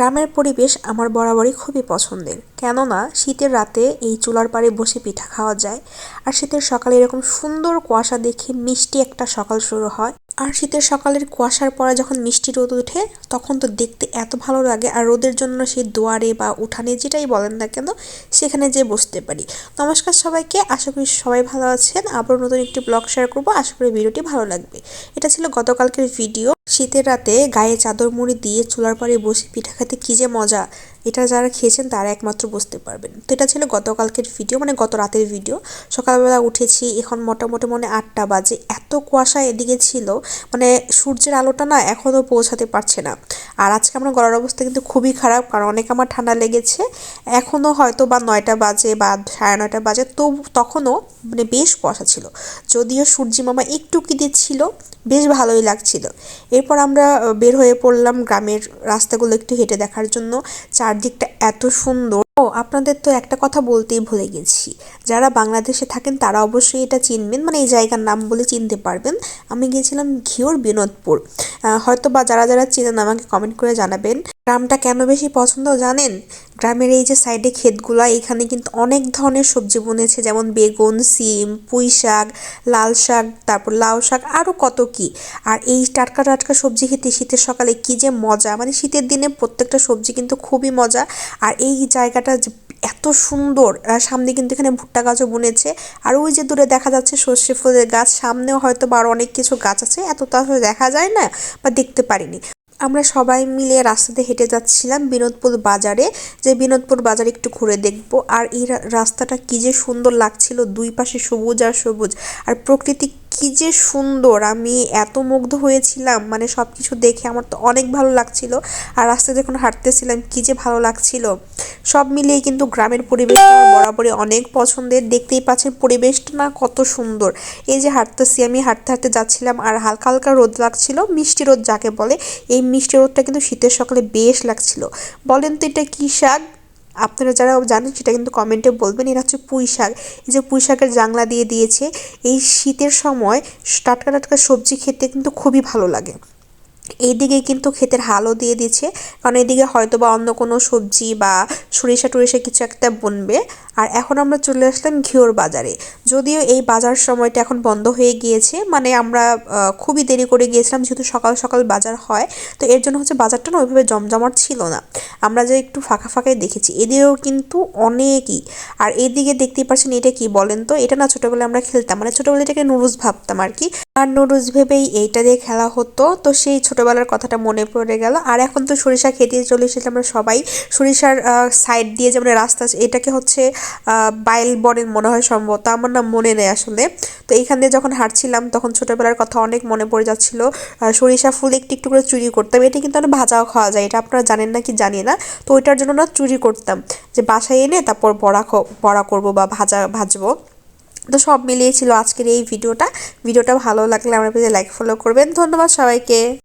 গ্রামের পরিবেশ আমার বরাবরই খুবই পছন্দের। কেননা, শীতের রাতে এই চুলার পাড়ে বসে পিঠা খাওয়া যায়, আর শীতের সকালে এরকম সুন্দর কুয়াশা দেখে মিষ্টি একটা সকাল শুরু হয়। আর শীতের সকালের কুয়াশার পরে যখন মিষ্টি রোদ ওঠে, তখন তো দেখতে এত ভালো লাগে, আর রোদের জন্য সেই দুয়ারে বা উঠানে যেটাই বলেন না কেন, সেখানে যে বসতে পারি। নমস্কার সবাইকে, আশা করি সবাই ভালো আছেন। আবার নতুন একটি ব্লগ শেয়ার করব। আশা করি ভিডিওটি ভালো লাগবে। এটা ছিল গতকালকের ভিডিও শীতের রাতে গায়ে চাদর মুড়ি দিয়ে চুলার পাড়ে বসে পিঠা খেতে কী যে মজা। এটা যারা খেয়েছেন তারা একমাত্র বুঝতে পারবেন। তো এটা ছিল গতকালকের ভিডিও মানে গত রাতের ভিডিও। সকালবেলা উঠেছি, এখন মোটামুটি মনে আটটা বাজে। এত কুয়াশা এদিকে ছিল মানে সূর্যের আলোটা না এখনও পৌঁছাতে পারছে না। আর আজকে আমার গলার অবস্থা কিন্তু খুবই খারাপ, কারণ অনেক আমার ঠান্ডা লেগেছে। এখনও হয়তো বা নয়টা বাজে বা সাড়ে নয়টা বাজে তো তখনও মানে বেশ কুয়াশা ছিল। যদিও সূর্যি মামা একটু কি দিচ্ছিল, বেশ ভালোই লাগছিল। এরপর আমরা বের হয়ে পড়লাম গ্রামের রাস্তাগুলো একটু হেঁটে দেখার জন্য। চারদিকটা এত সুন্দর। ও, আপনাদের তো একটা কথা বলতেই ভুলে গেছি। যারা বাংলাদেশে থাকেন, তারা অবশ্যই এটা চিনবেন। মানে এই জায়গার নাম বলে চিনতে পারবেন। আমি গিয়েছিলাম ঘিওর বিনোদপুর। হয়তো বা যারা যারা চিনেন, আমাকে কমেন্ট করে জানাবেন। গ্রামটা কেন বেশি পছন্দ জানেন? গ্রামের এই যে সাইডে ক্ষেতগুলো, এখানে কিন্তু অনেক ধরনের সবজি বনেছে, যেমন বেগুন, সিম, পুঁই শাক, লাল শাক, তারপর লাউ শাক আরও কত কি। আর এই টাটকা টাটকা সবজি খেতে, শীতের সকালে কি যে মজা। মানে শীতের দিনে প্রত্যেকটা সবজি কিন্তু খুবই মজা। আর এই জায়গাটা এত সুন্দর সামনে কিন্তু এখানে ভুট্টা গাছও বুনেছে। আর ওই যে দূরে দেখা যাচ্ছে সর্ষে ফুলের গাছ, সামনেও হয়তো বা আরও অনেক কিছু গাছ আছে, এত তো দেখা যায় না? বা দেখতে পারিনি। আমরা সবাই মিলে রাস্তাতে হেঁটে যাচ্ছিলাম বিনোদপুর বাজারে। যে বিনোদপুর বাজার একটু ঘুরে দেখব। আর এই রাস্তাটা কি যে সুন্দর লাগছিল। দুই পাশে সবুজ আর সবুজ। আর প্রকৃতি কি যে সুন্দর, আমি এত মুগ্ধ হয়েছিলাম। মানে সব কিছু দেখে আমার তো অনেক ভালো লাগছিল। আর রাস্তায় যখন হাঁটতেছিলাম, কি যে ভালো লাগছিল। সব মিলিয়ে কিন্তু গ্রামের পরিবেশটা আমার বরাবরই অনেক পছন্দের। দেখতেই পাচ্ছেন পরিবেশটা না কত সুন্দর। এই যে হাঁটতেছি আমি, হাঁটতে হাঁটতে যাচ্ছিলাম আর হালকা হালকা রোদ লাগছিল, মিষ্টি রোদ যাকে বলে। এই মিষ্টি রোদটা কিন্তু শীতের সকালে বেশ লাগছিল। বলেন তো এটা কী শাক? আপনারা যারা জানেন সেটা কিন্তু কমেন্টে বলবেন। এটা হচ্ছে পুঁই শাক। এই যে পুঁই শাকের জাংলা দিয়ে দিয়েছে, এই শীতের সময় টাটকা টাটকা সবজি খেতে কিন্তু খুবই ভালো লাগে। এইদিকে কিন্তু ক্ষেতের হালও দিয়ে দিচ্ছে। কারণ এদিকে হয়তো বা অন্য কোনো সবজি বা সরিষা টরিষা কিছু একটা বনবে। আর এখন আমরা চলে আসলাম ঘিওর বাজারে। যদিও এই বাজার সময়টা এখন বন্ধ হয়ে গিয়েছে মানে আমরা খুবই দেরি করে গিয়েছিলাম, যেহেতু সকাল সকাল বাজার হয়। তো এর জন্য হচ্ছে বাজারটা না ওইভাবে জমজমাট ছিল না। আমরা যে একটু ফাঁকা ফাঁকাই দেখেছি। এদিকেও কিন্তু অনেকই। আর এদিকে দেখতেই পাচ্ছেন এটা কি বলেন তো? এটা না ছোটোবেলায় আমরা খেলতাম। মানে ছোটোবেলায় এটাকে নুডলস ভাবতাম আর কি। আর নুডলস ভেবেই এইটা দিয়ে খেলা হতো। তো সেই ছোটোবেলার কথাটা মনে পড়ে গেল। আর এখন তো সরিষা খেতে চলে এসেছি আমরা সবাই। সরিষার সাইড দিয়ে যেমন রাস্তা এটাকে হচ্ছে বাইল বনের মনে হয় সম্ভবত, আমার নাম মনে নেই আসলে। তো এইখান দিয়ে যখন হাঁটছিলাম, তখন ছোটোবেলার কথা অনেক মনে পড়ে যাচ্ছিল। সরিষা ফুল একটু একটু করে চুরি করতাম। এটা কিন্তু আমি ভাজাও খাওয়া যায়, এটা আপনারা জানেন না কি জানি না। তো ওইটার জন্য না চুরি করতাম। যে বাসায় এনে তারপর বড়া বড়া করব বা ভাজা, ভাজবো। তো সব মিলিয়ে ছিল আজকের এই ভিডিওটা। ভিডিওটা ভালো লাগলে আমার পেজে লাইক ফলো করবেন। ধন্যবাদ সবাইকে।